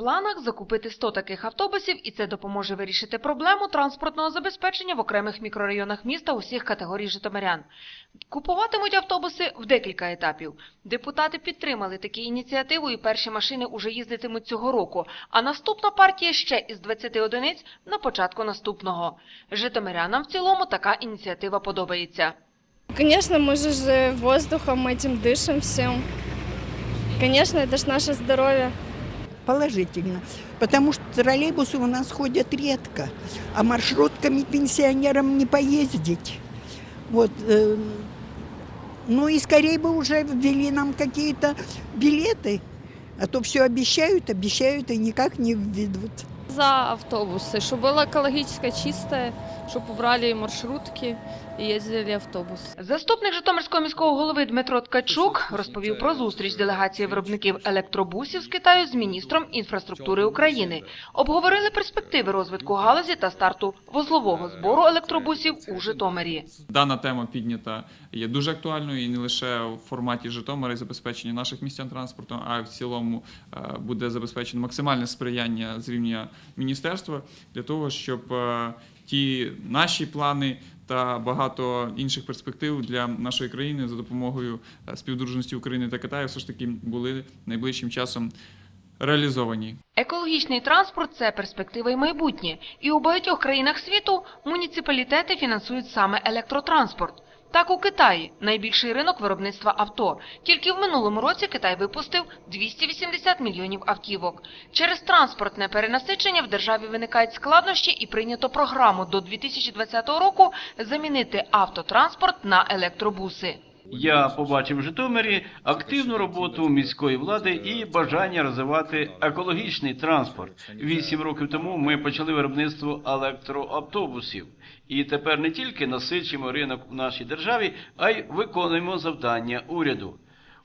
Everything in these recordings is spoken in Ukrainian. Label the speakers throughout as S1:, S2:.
S1: планах закупити 100 таких автобусів, і це допоможе вирішити проблему транспортного забезпечення в окремих мікрорайонах міста усіх категорій житомирян. Купуватимуть автобуси в декілька етапів. Депутати підтримали такі ініціативу, і перші машини уже їздитимуть цього року. А наступна партія ще із 20 одиниць на початку наступного. Житомирянам в цілому така ініціатива подобається.
S2: Конечно, мы же же воздухом этим дышим всем. Конечно, это ж наше здоровье.
S3: Положительно. Потому что троллейбусы у нас ходят редко, а маршрутками пенсионерам не поездить. Вот. э, Ну и скорее бы уже ввели нам какие-то билеты, а то все обещают, обещают и никак не введут.
S4: За автобусы, чтобы было экологически чистое, чтобы убрали маршрутки и ездили автобусы.
S1: Заступник Житомирського міського голови Дмитро Ткачук розповів про зустріч делегації виробників електробусів з Китаю з міністром інфраструктури України. Обговорили перспективи розвитку галузі та старту вузлового збору електробусів у Житомирі.
S5: Дана тема піднята є дуже актуальною і не лише в форматі Житомира і забезпечення наших містян транспортом, а й в цілому е, буде забезпечено максимальне сприяння з рівня міністерства для того, щоб е, ті наші плани та багато інших перспектив для нашої країни за допомогою е, співдружності України та Китаю все ж таки були найближчим часом реалізовані.
S1: Екологічний транспорт це перспектива і майбутнє. І у багатьох країнах світу муніципалітети фінансують саме електротранспорт. Так у Китаї найбільший ринок виробництва авто. Тільки в минулому році Китай випустив 280 мільйонів автівок. Через транспортне перенасичення в державі виникають складнощі і прийнято програму до 2020 року замінити автотранспорт на електробуси.
S6: Я побачив в Житомирі активну роботу міської влади і бажання розвивати екологічний транспорт. Вісім років тому ми почали виробництво електроавтобусів, і тепер не тільки насичуємо ринок в нашій державі, а й виконуємо завдання уряду.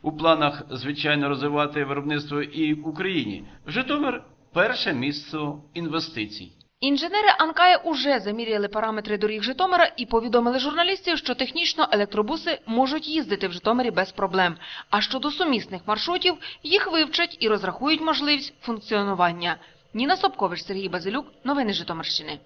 S6: У планах, звичайно, розвивати виробництво і в Україні. Житомир перше місце інвестицій.
S1: Інженери Анкая уже заміряли параметри доріг Житомира і повідомили журналістів, що технічно електробуси можуть їздити в Житомирі без проблем. А щодо сумісних маршрутів, їх вивчать і розрахують можливість функціонування. Ніна Собкович, Сергій Базилюк. Новини Житомирщини.